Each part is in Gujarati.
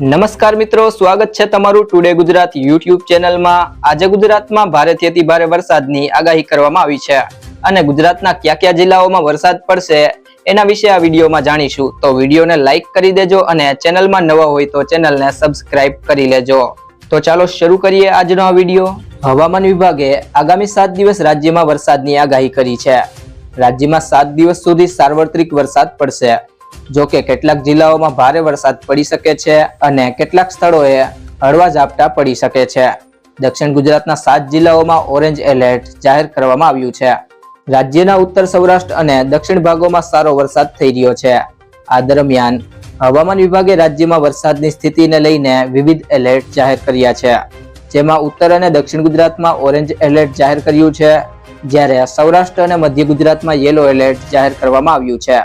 નમસ્કાર મિત્રો, સ્વાગત છે તમારું ટુડે ગુજરાત યુટ્યુબ ચેનલમાં. આજે ગુજરાતમાં ભારેથી અતિ ભારે વરસાદની આગાહી કરવામાં આવી છે અને ગુજરાતના કયા કયા જિલ્લાઓમાં વરસાદ પડશે એના વિશે આ વિડીયોમાં જાણીશું. તો વિડીયોને લાઇક કરી દેજો અને ચેનલમાં નવા હોય તો ચેનલને સબસ્ક્રાઇબ કરી લેજો. તો ચાલો શરૂ કરીએ આજનો આ વીડિયો. હવામાન વિભાગે આગામી સાત દિવસ રાજ્યમાં વરસાદની આગાહી કરી છે. રાજ્યમાં સાત દિવસ સુધી સાર્વત્રિક વરસાદ પડશે. જો કે કેટલાક જિલ્લાઓમાં ભારે વરસાદ પડી શકે છે અને કેટલાક સ્થળોએ હળવા ઝાપટા પડી શકે છે. દક્ષિણ ગુજરાતના સાત જિલ્લાઓમાં ઓરેન્જ એલર્ટ જાહેર કરવામાં આવ્યું છે. રાજ્યના ઉત્તર સૌરાષ્ટ્ર અને દક્ષિણ ભાગોમાં સારો વરસાદ થઈ રહ્યો છે. આ દરમિયાન હવામાન વિભાગે રાજ્યમાં વરસાદની સ્થિતિને લઈને વિવિધ એલર્ટ જાહેર કર્યા છે. જેમાં ઉત્તર અને દક્ષિણ ગુજરાતમાં ઓરેન્જ એલર્ટ જાહેર કર્યું છે. જ્યારે સૌરાષ્ટ્ર અને મધ્ય ગુજરાતમાં યેલો એલર્ટ જાહેર કરવામાં આવ્યું છે.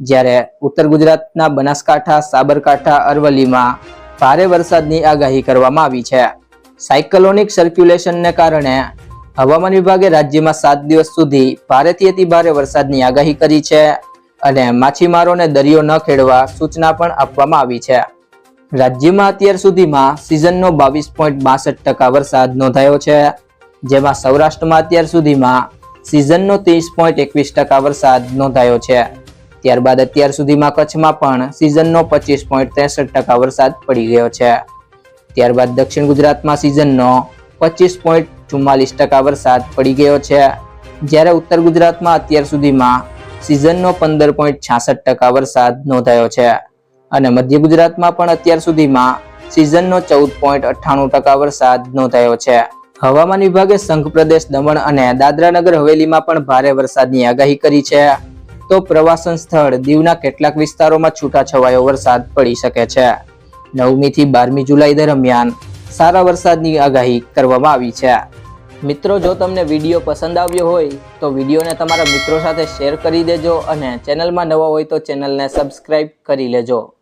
જ્યારે ઉત્તર ગુજરાતના બનાસકાંઠા, સાબરકાંઠા, અરવલ્લીમાં ભારે વરસાદની આગાહી કરવામાં આવી છે. સાયકલોનિક સર્ક્યુલેશનને કારણે હવામાન વિભાગે રાજ્યમાં સાત દિવસ સુધી ભારેથી અતિ ભારે વરસાદની આગાહી કરી છે અને માછીમારોને દરિયો ન ખેડવા સૂચના પણ આપવામાં આવી છે. રાજ્યમાં અત્યાર સુધીમાં સિઝનનો બાવીસ પોઈન્ટ બાસઠ ટકા વરસાદ નોંધાયો છે, જેમાં સૌરાષ્ટ્રમાં અત્યાર સુધીમાં સિઝનનો ત્રીસ પોઈન્ટ એકવીસ ટકા વરસાદ નોંધાયો છે. ત્યારબાદ અત્યાર સુધીમાં કચ્છમાં પણ સિઝનનો પચીસ પોઈન્ટ ત્રેસઠ ટકા વરસાદ પડી ગયો છે. ત્યારબાદ દક્ષિણ ગુજરાતમાં સિઝનનો પચીસ પોઈન્ટ ચુમ્માલીસ ટકા વરસાદ પડી ગયો છે. જ્યારે ઉત્તર ગુજરાતમાં અત્યાર સુધીમાં સિઝનનો પંદર પોઈન્ટ છાસઠ ટકા વરસાદ નોંધાયો છે. અને મધ્ય ગુજરાતમાં પણ અત્યાર સુધીમાં સિઝનનો ચૌદ પોઈન્ટ અઠ્ઠાણું ટકા વરસાદ નોંધાયો છે. હવામાન વિભાગે સંઘ પ્રદેશ દમણ અને દાદરા નગર હવેલીમાં પણ ભારે વરસાદની આગાહી કરી છે. તો પ્રવાસન સ્થળ દીવના કેટલાક વિસ્તારોમાં છૂટાછવાયો વરસાદ પડી શકે છે. નવમી થી બારમી જુલાઈ દરમિયાન સારા વરસાદની આગાહી કરવામાં આવી છે. મિત્રો, જો તમને વીડિયો પસંદ આવ્યો હોય, તો વિડીયોને તમારા મિત્રો સાથે શેર કરી દેજો અને ચેનલમાં નવા હોય તો ચેનલને સબસ્ક્રાઈબ કરી લેજો.